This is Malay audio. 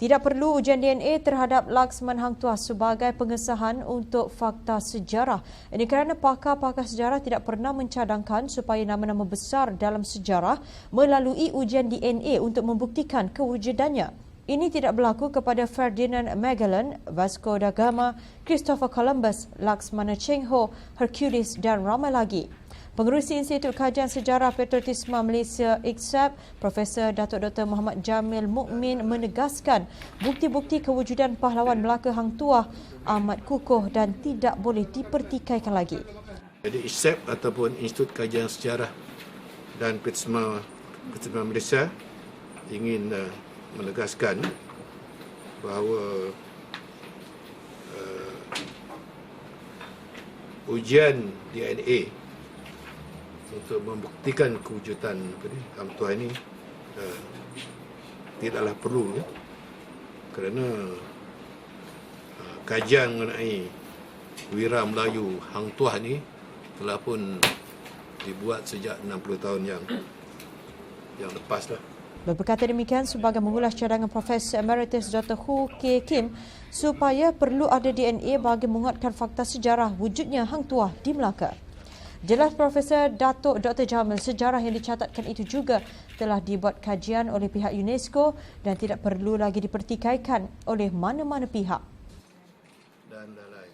Tidak perlu ujian DNA terhadap Laksman Hang Tuah sebagai pengesahan untuk fakta sejarah. Ini kerana pakar-pakar sejarah tidak pernah mencadangkan supaya nama-nama besar dalam sejarah melalui ujian DNA untuk membuktikan kewujudannya. Ini tidak berlaku kepada Ferdinand Magellan, Vasco da Gama, Christopher Columbus, Laksmana Cheng Ho, Hercules dan ramai lagi. Pengerusi Institut Kajian Sejarah Patriotisme Malaysia IKSAP, Profesor Datuk Dr. Muhammad Jamil Mukmin menegaskan bukti-bukti kewujudan pahlawan Melaka Hang Tuah amat kukuh dan tidak boleh dipertikaikan lagi. Jadi IKSAP ataupun Institut Kajian Sejarah dan Patriotisme Malaysia ingin uh, menegaskan bahawa uh, ujian DNA untuk membuktikan kewujudan apa ni, ini uh, tidaklah perlu ya. kerana uh, kajian mengenai wira Melayu Hang Tuah ni telah pun dibuat sejak 60 tahun yang yang lepas lah. Berkata demikian sebagai mengulas cadangan Profesor Emeritus Dr. Hu K. Kim supaya perlu ada DNA bagi menguatkan fakta sejarah wujudnya Hang Tuah di Melaka. Jelas Profesor Datuk Dr. Jamil, sejarah yang dicatatkan itu juga telah dibuat kajian oleh pihak UNESCO dan tidak perlu lagi dipertikaikan oleh mana-mana pihak. Dan dalam